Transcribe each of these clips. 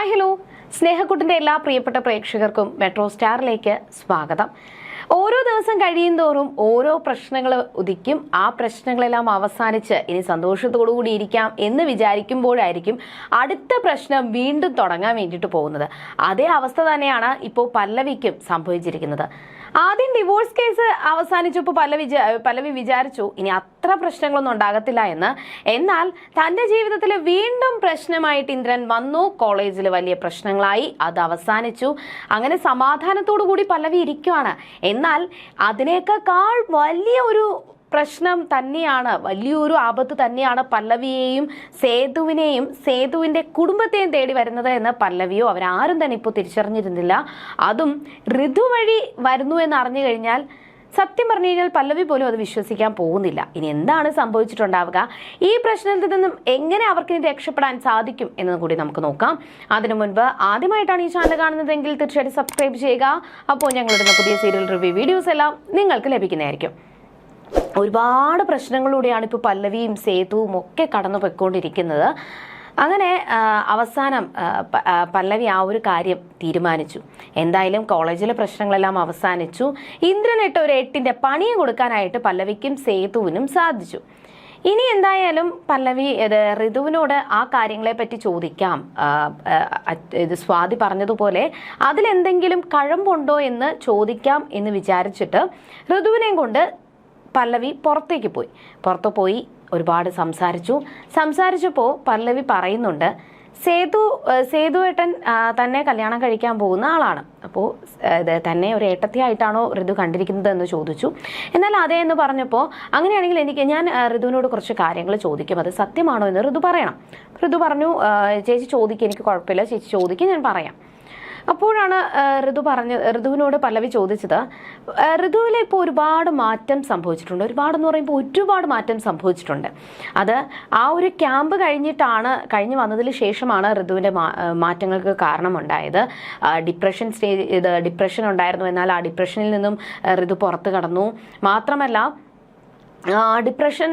Hi hello. സ്നേഹക്കൂട്ടിന്റെ എല്ലാ പ്രിയപ്പെട്ട പ്രേക്ഷകർക്കും മെട്രോ സ്റ്റാറിലേക്ക് സ്വാഗതം. ഓരോ ദിവസം കഴിയും തോറും ഓരോ പ്രശ്നങ്ങൾ ഉദിക്കും. ആ പ്രശ്നങ്ങളെല്ലാം അവസാനിച്ച് ഇനി സന്തോഷത്തോടു കൂടി ഇരിക്കാം എന്ന് വിചാരിക്കുമ്പോഴായിരിക്കും അടുത്ത പ്രശ്നം വീണ്ടും തുടങ്ങാൻ വേണ്ടിയിട്ട് പോകുന്നത്. അതേ അവസ്ഥ തന്നെയാണ് ഇപ്പോൾ പല്ലവിക്കും സംഭവിച്ചിരിക്കുന്നത്. ആദ്യം ഡിവോഴ്സ് കേസ് അവസാനിച്ചപ്പോൾ പല്ലവി വിചാ- പലവി വിചാരിച്ചു ഇനി അത്ര പ്രശ്നങ്ങളൊന്നും ഉണ്ടാകത്തില്ല എന്ന്. എന്നാൽ തന്റെ ജീവിതത്തിൽ വീണ്ടും പ്രശ്നമായിട്ട് ഇന്ദ്രൻ വന്നു കോളേജിൽ വലിയ പ്രശ്നങ്ങളായി അത് അവസാനിച്ചു. അങ്ങനെ സമാധാനത്തോടു കൂടി പല്ലവി ഇരിക്കുവാണ്. എന്നാൽ അതിനേക്കാൾ വലിയ ഒരു പ്രശ്നം തന്നെയാണ്. വലിയൊരു ആപത്ത് തന്നെയാണ് പല്ലവിയെയും സേതുവിനെയും സേതുവിന്റെ കുടുംബത്തെയും തേടി വരുന്നത് എന്ന് പല്ലവിയോ അവരാരും തന്നെ ഇപ്പോൾ തിരിച്ചറിഞ്ഞിരുന്നില്ല. അതും ഋതു വഴി വരുന്നു എന്ന് അറിഞ്ഞു കഴിഞ്ഞാൽ സത്യം പറഞ്ഞു കഴിഞ്ഞാൽ പല്ലവി പോലും അത് വിശ്വസിക്കാൻ പോകുന്നില്ല. ഇനി എന്താണ് സംഭവിച്ചിട്ടുണ്ടാവുക? ഈ പ്രശ്നത്തിൽ നിന്നും എങ്ങനെ അവർക്ക് ഇനി രക്ഷപ്പെടാൻ സാധിക്കും എന്നത് കൂടി നമുക്ക് നോക്കാം. അതിനു മുൻപ് ആദ്യമായിട്ടാണ് ഈ ചാനൽ കാണുന്നതെങ്കിൽ തീർച്ചയായിട്ടും സബ്സ്ക്രൈബ് ചെയ്യുക. അപ്പോൾ ഞങ്ങളുടെ പുതിയ സീരിയൽ റിവ്യൂ വീഡിയോസ് എല്ലാം നിങ്ങൾക്ക് ലഭിക്കുന്നതായിരിക്കും. ഒരുപാട് പ്രശ്നങ്ങളിലൂടെയാണ് ഇപ്പോൾ പല്ലവിയും സേതുവും ഒക്കെ കടന്നു പോയിക്കൊണ്ടിരിക്കുന്നത് അങ്ങനെ അവസാനം പല്ലവി ആ ഒരു കാര്യം തീരുമാനിച്ചു. എന്തായാലും കോളേജിലെ പ്രശ്നങ്ങളെല്ലാം അവസാനിച്ചു. ഇന്ദ്രനിട്ട് ഒരു എട്ടിന്റെ പണിയും കൊടുക്കാനായിട്ട് പല്ലവിക്കും സേതുവിനും സാധിച്ചു. ഇനി എന്തായാലും പല്ലവി ഋതുവിനോട് ആ കാര്യങ്ങളെ പറ്റി ചോദിക്കാം. ഇത് സ്വാതി പറഞ്ഞതുപോലെ അതിലെന്തെങ്കിലും കഴമ്പുണ്ടോ എന്ന് ചോദിക്കാം എന്ന് വിചാരിച്ചിട്ട് ഋതുവിനെയും കൊണ്ട് പല്ലവി പുറത്തേക്ക് പോയി. പുറത്ത് പോയി ഒരുപാട് സംസാരിച്ചു. സംസാരിച്ചപ്പോൾ പല്ലവി പറയുന്നുണ്ട് സേതു സേതുവേട്ടൻ തന്നെ കല്യാണം കഴിക്കാൻ പോകുന്ന ആളാണ്. അപ്പോൾ തന്നെ ഒരു ഏട്ടത്തിയായിട്ടാണോ ഋതു കണ്ടിരിക്കുന്നത് എന്ന് ചോദിച്ചു. എന്നാൽ അതേ എന്ന് പറഞ്ഞപ്പോൾ അങ്ങനെയാണെങ്കിൽ എനിക്ക് ഞാൻ ഋതുവിനോട് കുറച്ച് കാര്യങ്ങൾ ചോദിക്കും. അത് സത്യമാണോ? എന്ന് ഋതു പറയണം. ഋതു പറഞ്ഞു ചേച്ചി ചോദിക്കുക എനിക്ക് കുഴപ്പമില്ല. ചേച്ചി ചോദിക്കുക ഞാൻ പറയാം. അപ്പോഴാണ് ഋതു പറഞ്ഞ ഋതുവിനോട് പല്ലവി ചോദിച്ചത്. ഋതുവിലെ ഇപ്പോൾ ഒരുപാട് മാറ്റം സംഭവിച്ചിട്ടുണ്ട്. ഒരുപാട് എന്ന് പറയുമ്പോൾ ഒരുപാട് മാറ്റം സംഭവിച്ചിട്ടുണ്ട്. അത് ആ ഒരു ക്യാമ്പ് കഴിഞ്ഞിട്ടാണ് കഴിഞ്ഞ് വന്നതിന് ശേഷമാണ് ഋതുവിന്റെ മാറ്റങ്ങൾക്ക് കാരണമുണ്ടായത്. ഡിപ്രഷൻ സ്റ്റേജ് ഇത് ഡിപ്രഷൻ ഉണ്ടായിരുന്നു. എന്നാൽ ആ ഡിപ്രഷനിൽ നിന്നും ഋതു പുറത്ത് കടന്നു. മാത്രമല്ല ഡിപ്രഷൻ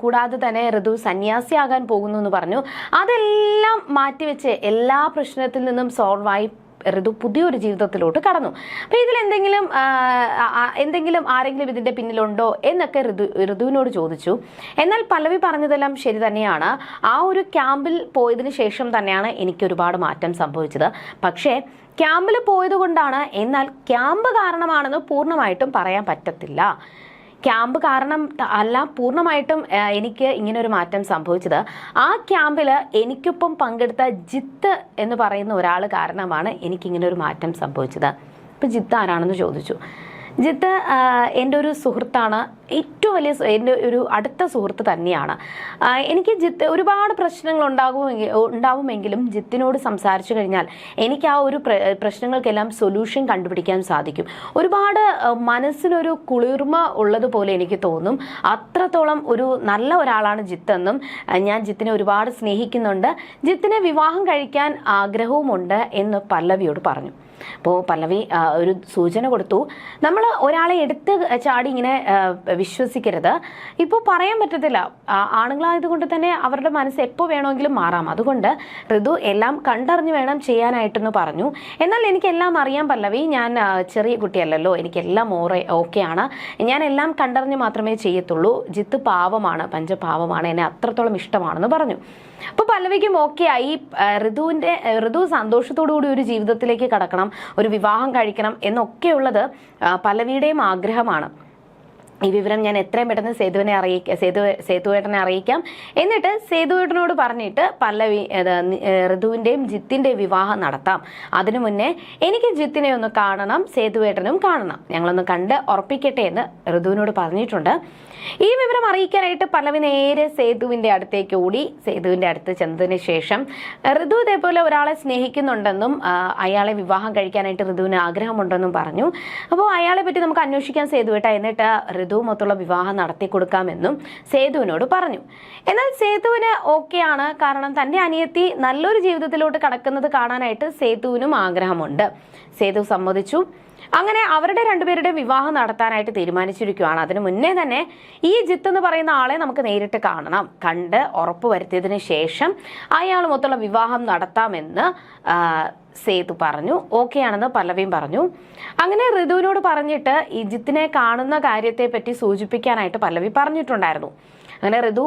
കൂടാതെ തന്നെ ഋതു സന്യാസിയാകാൻ പോകുന്നു എന്ന് പറഞ്ഞു. അതെല്ലാം മാറ്റിവെച്ച് എല്ലാ പ്രശ്നത്തിൽ നിന്നും സോൾവായി ഋതു പുതിയൊരു ജീവിതത്തിലോട്ട് കടന്നു. അപ്പൊ ഇതിൽ എന്തെങ്കിലും എന്തെങ്കിലും ആരെങ്കിലും ഇതിന്റെ പിന്നിലുണ്ടോ എന്നൊക്കെ ഋതു ഋതുവിനോട് ചോദിച്ചു. എന്നാൽ പല്ലവി പറഞ്ഞതെല്ലാം ശരി തന്നെയാണ്. ആ ഒരു ക്യാമ്പിൽ പോയതിനു ശേഷം തന്നെയാണ് എനിക്ക് ഒരുപാട് മാറ്റം സംഭവിച്ചത്. പക്ഷേ ക്യാമ്പിൽ പോയത് കൊണ്ടാണ് എന്നാൽ ക്യാമ്പ് കാരണമാണെന്ന് പൂർണമായിട്ടും പറയാൻ പറ്റത്തില്ല. ക്യാമ്പ് കാരണം അല്ല പൂർണമായിട്ടും എനിക്ക് ഇങ്ങനെ ഒരു മാറ്റം സംഭവിച്ചത്. ആ ക്യാമ്പിൽ എനിക്കൊപ്പം പങ്കെടുത്ത ജിത്ത് എന്ന് പറയുന്ന ഒരാൾ കാരണമാണ് എനിക്കിങ്ങനെ ഒരു മാറ്റം സംഭവിച്ചത്. ഇപ്പം ജിത്ത് ആരാണെന്ന് ചോദിച്ചു. ജിത്ത് എന്റെ ഒരു സുഹൃത്താണ്. ഏറ്റവും വലിയ എന്റെ ഒരു അടുത്ത സുഹൃത്ത് തന്നെയാണ്. എനിക്ക് ജിത്ത് ഒരുപാട് പ്രശ്നങ്ങൾ ഉണ്ടാകുമെങ്കിൽ ഉണ്ടാവുമെങ്കിലും ജിത്തിനോട് സംസാരിച്ചു കഴിഞ്ഞാൽ എനിക്ക് ആ ഒരു പ്ര- പ്രശ്നങ്ങൾക്കെല്ലാം സൊല്യൂഷൻ കണ്ടുപിടിക്കാൻ സാധിക്കും. ഒരുപാട് മനസ്സിനൊരു കുളിർമ ഉള്ളതുപോലെ എനിക്ക് തോന്നും. അത്രത്തോളം ഒരു നല്ല ഒരാളാണ് ജിത്തെന്നും ഞാൻ ജിത്തിനെ ഒരുപാട് സ്നേഹിക്കുന്നുണ്ട്. ജിത്തിനെ വിവാഹം കഴിക്കാൻ ആഗ്രഹവുമുണ്ട് എന്ന് പല്ലവിയോട് പറഞ്ഞു. അപ്പോൾ പല്ലവി ഒരു സൂചന കൊടുത്തു. നമ്മൾ ഒരാളെ എടുത്ത് ചാടി ഇങ്ങനെ വിശ്വസിക്കരുത്. ഇപ്പോൾ പറയാൻ പറ്റത്തില്ല. ആണുങ്ങളായതുകൊണ്ട് തന്നെ അവരുടെ മനസ്സ് എപ്പോൾ വേണമെങ്കിലും മാറാം. അതുകൊണ്ട് ഋതു എല്ലാം കണ്ടറിഞ്ഞ് വേണം ചെയ്യാനായിട്ടെന്ന് പറഞ്ഞു. എന്നാൽ എനിക്കെല്ലാം അറിയാൻ പല്ലവി. ഞാൻ ചെറിയ കുട്ടിയല്ലല്ലോ. എനിക്കെല്ലാം ഓറെ ഓക്കെയാണ്. ഞാൻ എല്ലാം കണ്ടറിഞ്ഞ് മാത്രമേ ചെയ്യത്തുള്ളൂ. ജിത്ത് പാവമാണ് പഞ്ചപാവമാണ് എന്നെ അത്രത്തോളം ഇഷ്ടമാണെന്ന് പറഞ്ഞു. അപ്പോൾ പല്ലവിക്കും ഓക്കെ ആയി. ഋതുവിന്റെ ഋതു സന്തോഷത്തോടു കൂടി ഒരു ജീവിതത്തിലേക്ക് കടക്കണം ഒരു വിവാഹം കഴിക്കണം എന്നൊക്കെയുള്ളത് പല്ലവിയുടെയും ആഗ്രഹമാണ്. ഈ വിവരം ഞാൻ എത്രയും പെട്ടെന്ന് സേതുവിനെ അറിയിക്കാം സേതു സേതുവേട്ടനെ അറിയിക്കാം. എന്നിട്ട് സേതുവേട്ടനോട് പറഞ്ഞിട്ട് പല്ലവി ഋതുവിന്റെയും ജിത്തിന്റെയും വിവാഹം നടത്താം. അതിനു മുന്നേ എനിക്ക് ജിത്തിനെ ഒന്ന് കാണണം സേതുവേട്ടനും കാണണം. ഞങ്ങളൊന്ന് കണ്ട് ഉറപ്പിക്കട്ടെ എന്ന് ഋതുവിനോട് പറഞ്ഞിട്ടുണ്ട്. ഈ വിവരം അറിയിക്കാനായിട്ട് പല്ലവി നേരെ സേതുവിന്റെ അടുത്തേക്ക് ഓടി. സേതുവിന്റെ അടുത്ത് ചെന്നതിന് ശേഷം ഋതു ഇതേപോലെ ഒരാളെ സ്നേഹിക്കുന്നുണ്ടെന്നും അയാളെ വിവാഹം കഴിക്കാനായിട്ട് ഋതുവിന് ആഗ്രഹമുണ്ടെന്നും പറഞ്ഞു. അപ്പോൾ അയാളെ പറ്റി നമുക്ക് അന്വേഷിക്കാൻ സേതുവേട്ട. എന്നിട്ട് ഋതുവുമൊത്തുള്ള വിവാഹം നടത്തി കൊടുക്കാമെന്നും സേതുവിനോട് പറഞ്ഞു. എന്നാൽ സേതുവിന് ഓക്കെയാണ്. കാരണം തന്റെ അനിയത്തി നല്ലൊരു ജീവിതത്തിലോട്ട് കടക്കുന്നത് കാണാനായിട്ട് സേതുവിനും ആഗ്രഹമുണ്ട്. സേതു സമ്മതിച്ചു. അങ്ങനെ അവരുടെ രണ്ടുപേരുടെ വിവാഹം നടത്താനായിട്ട് തീരുമാനിച്ചിരിക്കുകയാണ്. അതിനു മുന്നേ തന്നെ ഈ ജിത്ത് എന്ന് പറയുന്ന ആളെ നമുക്ക് നേരിട്ട് കാണണം. കണ്ട് ഉറപ്പ് വരുത്തിയതിന് ശേഷം അയാളുമൊത്തുള്ള വിവാഹം നടത്താമെന്ന് സേതു പറഞ്ഞു. ഓക്കെ ആണെന്ന് പല്ലവിയും പറഞ്ഞു. അങ്ങനെ ഋതുവിനോട് പറഞ്ഞിട്ട് ഇജിത്തിനെ ജിത്തിനെ കാണുന്ന കാര്യത്തെ പറ്റി സൂചിപ്പിക്കാനായിട്ട് പല്ലവി പറഞ്ഞിട്ടുണ്ടായിരുന്നു. അങ്ങനെ ഋതു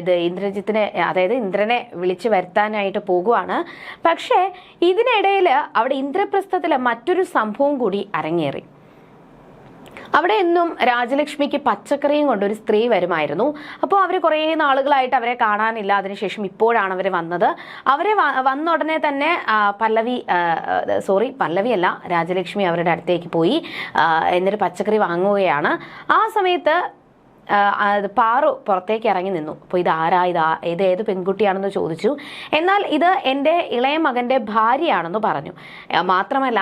ഇത് ഇന്ദ്രജിത്തിനെ അതായത് ഇന്ദ്രനെ വിളിച്ചു വരുത്താനായിട്ട് പോകുവാണ്. പക്ഷേ ഇതിനിടയിൽ അവിടെ ഇന്ദ്രപ്രസ്ഥത്തിലെ മറ്റൊരു സംഭവം കൂടി അരങ്ങേറി. അവിടെ എന്നും രാജലക്ഷ്മിക്ക് പച്ചക്കറിയും കൊണ്ടൊരു സ്ത്രീ വരുമായിരുന്നു. അപ്പോൾ അവർ കുറേ നാളുകളായിട്ട് അവരെ കാണാനില്ല. അതിനുശേഷം ഇപ്പോഴാണ് അവർ വന്നത്. അവരെ വന്ന ഉടനെ തന്നെ പല്ലവി സോറി പല്ലവിയല്ല രാജലക്ഷ്മി അവരുടെ അടുത്തേക്ക് പോയി എന്നിട്ട് പച്ചക്കറി വാങ്ങുകയാണ്. ആ സമയത്ത് പാറു പുറത്തേക്ക് ഇറങ്ങി നിന്നു. അപ്പോൾ ഇത് ആരാ? ഇതാ ഇത് ഏത് പെൺകുട്ടിയാണെന്ന് ചോദിച്ചു. എന്നാൽ ഇത് എന്റെ ഇളയ മകന്റെ ഭാര്യയാണെന്ന് പറഞ്ഞു. മാത്രമല്ല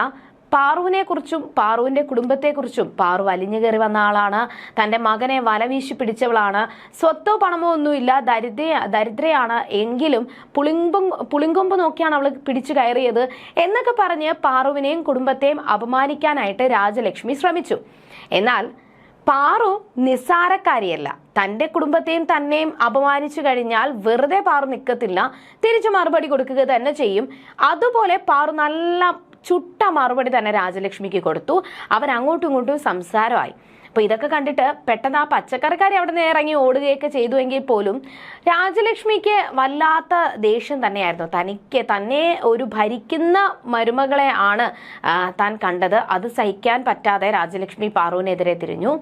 പാറുവിനെ കുറിച്ചും പാറുവിന്റെ കുടുംബത്തെക്കുറിച്ചും പാറു അലിഞ്ഞു കയറി വന്ന ആളാണ്. തന്റെ മകനെ വലവീശി പിടിച്ചവളാണ്. സ്വത്തോ പണമോ ഒന്നുമില്ല. ദരിദ്ര ദരിദ്രയാണ് എങ്കിലും പുളിങ്കും പുളിങ്കൊമ്പ് നോക്കിയാണ് അവൾ പിടിച്ചു കയറിയത് എന്നൊക്കെ പറഞ്ഞ് പാറുവിനെയും കുടുംബത്തെയും അപമാനിക്കാനായിട്ട് രാജലക്ഷ്മി ശ്രമിച്ചു. എന്നാൽ പാറു നിസ്സാരക്കാരിയല്ല. തന്റെ കുടുംബത്തെയും തന്നെയും അപമാനിച്ചു കഴിഞ്ഞാൽ വെറുതെ പാറു നിൽക്കത്തില്ല തിരിച്ചു മറുപടി കൊടുക്കുക തന്നെ ചെയ്യും. അതുപോലെ പാറു നല്ല ചുട്ട മറുപടി തന്നെ രാജലക്ഷ്മിക്ക് കൊടുത്തു. അവർ അങ്ങോട്ടും ഇങ്ങോട്ടും സംസാരമായി. അപ്പൊ ഇതൊക്കെ കണ്ടിട്ട് പെട്ടെന്ന് ആ പച്ചക്കറിക്കാരി അവിടെ നിന്ന് ഇറങ്ങി ഓടുകയൊക്കെ ചെയ്തുവെങ്കിൽ പോലും രാജലക്ഷ്മിക്ക് വല്ലാത്ത ദേഷ്യം തന്നെയായിരുന്നു. തനിക്ക് തന്നെ ഒരു ഭരിക്കുന്ന മരുമകളെ ആണ് താൻ കണ്ടത്. അത് സഹിക്കാൻ പറ്റാതെ രാജലക്ഷ്മി പാറുവിനെതിരെ തിരിഞ്ഞു.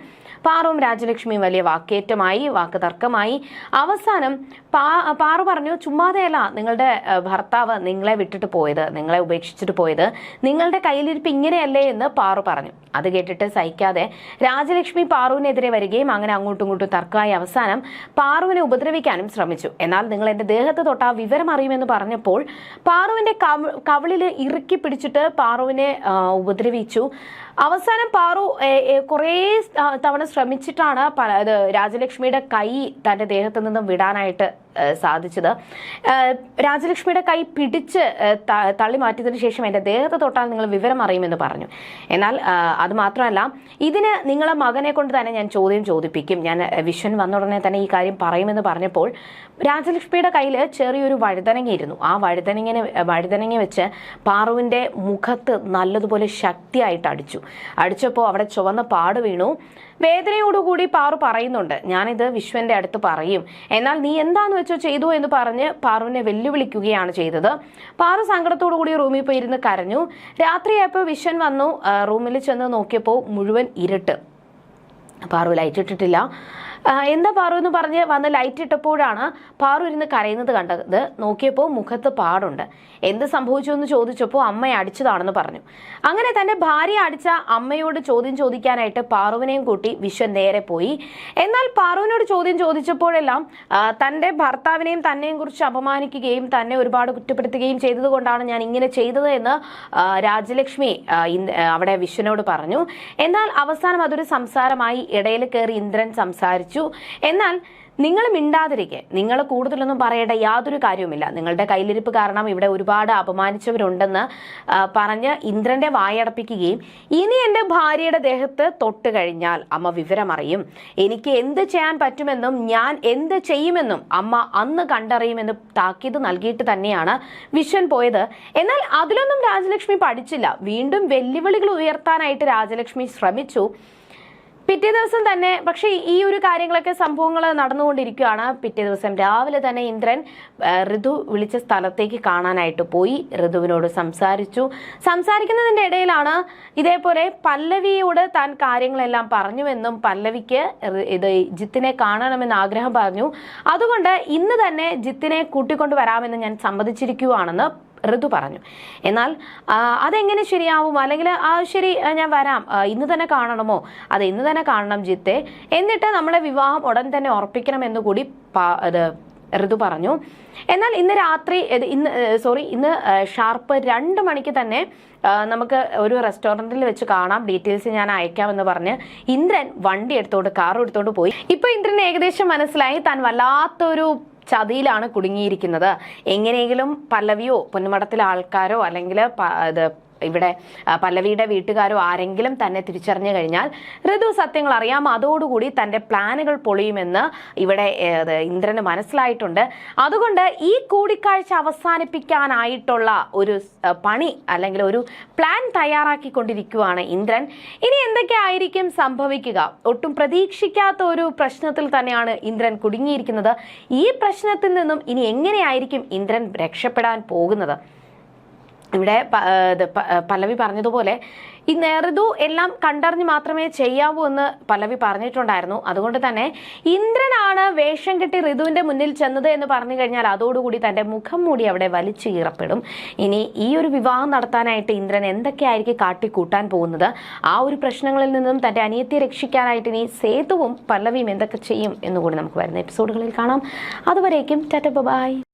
പാറുവും രാജലക്ഷ്മിയും വലിയ വാക്കേറ്റമായി വാക്ക് തർക്കമായി അവസാനം പാ പാറു പറഞ്ഞു ചുമ്മാതെയല്ല നിങ്ങളുടെ ഭർത്താവ് നിങ്ങളെ വിട്ടിട്ട് പോയത് നിങ്ങളെ ഉപേക്ഷിച്ചിട്ട് പോയത്. നിങ്ങളുടെ കയ്യിലിരിപ്പ് ഇങ്ങനെയല്ലേ എന്ന് പാറു പറഞ്ഞു. അത് കേട്ടിട്ട് സഹിക്കാതെ രാജലക്ഷ്മി പാറുവിനെതിരെ വരികയും അങ്ങനെ അങ്ങോട്ടും ഇങ്ങോട്ടും തർക്കമായി അവസാനം പാറുവിനെ ഉപദ്രവിക്കാനും ശ്രമിച്ചു. എന്നാൽ നിങ്ങൾ എന്റെ ദേഹത്ത് തൊട്ടാ വിവരം അറിയുമെന്ന് പറഞ്ഞപ്പോൾ പാറുവിന്റെ കവ- കവിളിൽ ഇറുക്കി പിടിച്ചിട്ട് പാറുവിനെ ഉപദ്രവിച്ചു. അവസാനം പാറു കുറേ തവണ ശ്രമിച്ചിട്ടാണ് രാജലക്ഷ്മിയുടെ കൈ തന്റെ ദേഹത്ത് നിന്നും വിടാനായിട്ട് സാധിച്ചത്. രാജലക്ഷ്മിയുടെ കൈ പിടിച്ച് തള്ളി മാറ്റിയതിനു ശേഷം എന്റെ ദേഹത്ത് തൊട്ടാൽ നിങ്ങൾ വിവരം അറിയുമെന്ന് പറഞ്ഞു. എന്നാൽ അത് മാത്രമല്ല ഇതിന് നിങ്ങളെ മകനെ കൊണ്ട് തന്നെ ഞാൻ ചോദ്യം ചോദിപ്പിക്കും. ഞാൻ വിശ്വൻ വന്ന ഉടനെ തന്നെ ഈ കാര്യം പറയുമെന്ന് പറഞ്ഞപ്പോൾ രാജലക്ഷ്മിയുടെ കയ്യിൽ ചെറിയൊരു വഴുതനങ്ങ ഇരുന്നു. ആ വഴുതനങ്ങനെ വഴുതനങ്ങ വെച്ച് പാറുവിന്റെ മുഖത്ത് നല്ലതുപോലെ ശക്തിയായിട്ട് അടിച്ചു. അടിച്ചപ്പോൾ അവിടെ ചുവന്ന പാട് വീണു. വേദനയോടുകൂടി പാറു പറയുന്നുണ്ട്. ഞാനിത് വിശ്വന്റെ അടുത്ത് പറയും. എന്നാൽ നീ എന്താന്ന് വെച്ചോ ചെയ്തു എന്ന് പറഞ്ഞ് പാറുവിനെ വെല്ലുവിളിക്കുകയാണ് ചെയ്തത്. പാറു സങ്കടത്തോടു കൂടി റൂമിൽ പോയി ഇരുന്ന് കരഞ്ഞു. രാത്രിയായപ്പോൾ വിശ്വൻ വന്നു റൂമിൽ ചെന്ന് നോക്കിയപ്പോൾ മുഴുവൻ ഇരുട്ട്. പാറു ലൈറ്റ് ഇട്ടിട്ടില്ല. എന്താ പാറു എന്ന് പറഞ്ഞ് വന്ന് ലൈറ്റ് ഇട്ടപ്പോഴാണ് പാറു ഇരുന്ന് കരയുന്നത് കണ്ടത്. നോക്കിയപ്പോൾ മുഖത്ത് പാടുണ്ട്. എന്ത് സംഭവിച്ചു എന്ന് ചോദിച്ചപ്പോൾ അമ്മയെ അടിച്ചതാണെന്ന് പറഞ്ഞു. അങ്ങനെ തന്നെ ഭാര്യ അടിച്ച അമ്മയോട് ചോദ്യം ചോദിക്കാനായിട്ട് പാറുവിനെയും കൂട്ടി വിശ്വൻ നേരെ പോയി. എന്നാൽ പാറുവിനോട് ചോദ്യം ചോദിച്ചപ്പോഴെല്ലാം തന്റെ ഭർത്താവിനെയും തന്നെയും കുറിച്ച് അപമാനിക്കുകയും തന്നെ ഒരുപാട് കുറ്റപ്പെടുത്തുകയും ചെയ്തതുകൊണ്ടാണ് ഞാൻ ഇങ്ങനെ ചെയ്തത് എന്ന് രാജലക്ഷ്മി അവിടെ വിശ്വനോട് പറഞ്ഞു. എന്നാൽ അവസാനം അതൊരു സംസാരമായി ഇടയിൽ കയറി ഇന്ദ്രൻ സംസാരിച്ചു. എന്നാൽ നിങ്ങൾ മിണ്ടാതിരിക്കെ. നിങ്ങൾ കൂടുതലൊന്നും പറയേണ്ട യാതൊരു കാര്യവുമില്ല. നിങ്ങളുടെ കയ്യിലിരിപ്പ് കാരണം ഇവിടെ ഒരുപാട് അപമാനിച്ചവരുണ്ടെന്ന് പറഞ്ഞ് ഇന്ദ്രന്റെ വായടപ്പിക്കുകയും ഇനി എന്റെ ഭാര്യയുടെ ദേഹത്ത് തൊട്ട് കഴിഞ്ഞാൽ അമ്മ വിവരമറിയും. എനിക്ക് എന്ത് ചെയ്യാൻ പറ്റുമെന്നും ഞാൻ എന്ത് ചെയ്യുമെന്നും അമ്മ അന്ന് കണ്ടറിയുമെന്ന് താക്കീത് നൽകിയിട്ട് തന്നെയാണ് വിശ്വൻ പോയത്. എന്നാൽ അതിലൊന്നും രാജലക്ഷ്മി പഠിച്ചില്ല. വീണ്ടും വെല്ലുവിളികൾ ഉയർത്താനായിട്ട് രാജലക്ഷ്മി ശ്രമിച്ചു. പിറ്റേ ദിവസം തന്നെ പക്ഷേ ഈ ഒരു കാര്യങ്ങളൊക്കെ സംഭവങ്ങൾ നടന്നുകൊണ്ടിരിക്കുകയാണ്. പിറ്റേ ദിവസം രാവിലെ തന്നെ ഇന്ദ്രൻ ഋതു വിളിച്ച സ്ഥലത്തേക്ക് കാണാനായിട്ട് പോയി. ഋതുവിനോട് സംസാരിച്ചു. സംസാരിക്കുന്നതിന്റെ ഇടയിലാണ് ഇതേപോലെ പല്ലവിയോട് താൻ കാര്യങ്ങളെല്ലാം പറഞ്ഞുവെന്നും പല്ലവിക്ക് ഇത് ജിത്തിനെ കാണണമെന്ന് ആഗ്രഹം പറഞ്ഞു. അതുകൊണ്ട് ഇന്ന് തന്നെ ജിത്തിനെ കൂട്ടിക്കൊണ്ടുവരാമെന്ന് ഞാൻ സമ്മതിച്ചിരിക്കുവാണെന്ന് ഋതു പറഞ്ഞു. എന്നാൽ അതെങ്ങനെ ശരിയാവും? അല്ലെങ്കിൽ ആ ശരി ഞാൻ വരാം. ഇന്ന് തന്നെ കാണണമോ? അത് ഇന്ന് തന്നെ കാണണം ജിത്തെ. എന്നിട്ട് നമ്മളെ വിവാഹം ഉടൻ തന്നെ ഉറപ്പിക്കണം എന്ന് കൂടി ഋതു പറഞ്ഞു. എന്നാൽ ഇന്ന് രാത്രി ഇന്ന് സോറി ഇന്ന് ഷാർപ്പ് രണ്ട് മണിക്ക് തന്നെ നമുക്ക് ഒരു റെസ്റ്റോറന്റിൽ വെച്ച് കാണാം. ഡീറ്റെയിൽസ് ഞാൻ അയക്കാമെന്ന് പറഞ്ഞ് ഇന്ദ്രൻ വണ്ടി എടുത്തോണ്ട് കാർ എടുത്തോണ്ട് പോയി. ഇപ്പൊ ഇന്ദ്രൻ ഏകദേശം മനസ്സിലായി. താൻ വല്ലാത്തൊരു ചതിയിലാണ് കുടുങ്ങിയിരിക്കുന്നത്. എങ്ങനെയെങ്കിലും പല്ലവിയോ പൊന്നുമടത്തിലെ ആൾക്കാരോ അല്ലെങ്കിൽ ഇവിടെ പല്ലവിയുടെ വീട്ടുകാരോ ആരെങ്കിലും തന്നെ തിരിച്ചറിഞ്ഞു കഴിഞ്ഞാൽ ഋതു സത്യങ്ങൾ അറിയാം. അതോടുകൂടി തന്റെ പ്ലാനുകൾ പൊളിയുമെന്ന് ഇവിടെ ഇന്ദ്രന് മനസ്സിലായിട്ടുണ്ട്. അതുകൊണ്ട് ഈ കൂടിക്കാഴ്ച അവസാനിപ്പിക്കാനായിട്ടുള്ള ഒരു പണി അല്ലെങ്കിൽ ഒരു പ്ലാൻ തയ്യാറാക്കിക്കൊണ്ടിരിക്കുകയാണ് ഇന്ദ്രൻ. ഇനി എന്തൊക്കെയായിരിക്കും സംഭവിക്കുക? ഒട്ടും പ്രതീക്ഷിക്കാത്ത ഒരു പ്രശ്നത്തിൽ തന്നെയാണ് ഇന്ദ്രൻ കുടുങ്ങിയിരിക്കുന്നത്. ഈ പ്രശ്നത്തിൽ നിന്നും ഇനി എങ്ങനെയായിരിക്കും ഇന്ദ്രൻ രക്ഷപ്പെടാൻ പോകുന്നത്? ഇവിടെ പല്ലവി പറഞ്ഞതുപോലെ ഈ നേർദു എല്ലാം കണ്ടറിഞ്ഞ് മാത്രമേ ചെയ്യാവൂ എന്ന് പല്ലവി പറഞ്ഞിട്ടുണ്ടായിരുന്നു. അതുകൊണ്ട് തന്നെ ഇന്ദ്രനാണ് വേഷം കെട്ടി ഋതുവിന്റെ മുന്നിൽ ചെന്നത് എന്ന് പറഞ്ഞു കഴിഞ്ഞാൽ അതോടുകൂടി തന്റെ മുഖം മൂടി അവിടെ വലിച്ചു കീറപ്പെടും. ഇനി ഈ ഒരു വിവാഹം നടത്താനായിട്ട് ഇന്ദ്രൻ എന്തൊക്കെയായിരിക്കും കാട്ടിക്കൂട്ടാൻ പോകുന്നത്? ആ ഒരു പ്രശ്നങ്ങളിൽ നിന്നും തന്റെ അനിയത്തെ രക്ഷിക്കാനായിട്ട് ഇനി സേതുവും പല്ലവിയും എന്തൊക്കെ ചെയ്യും എന്നുകൂടി നമുക്ക് വരുന്ന എപ്പിസോഡുകളിൽ കാണാം. അതുവരേക്കും ടാറ്റ ബൈ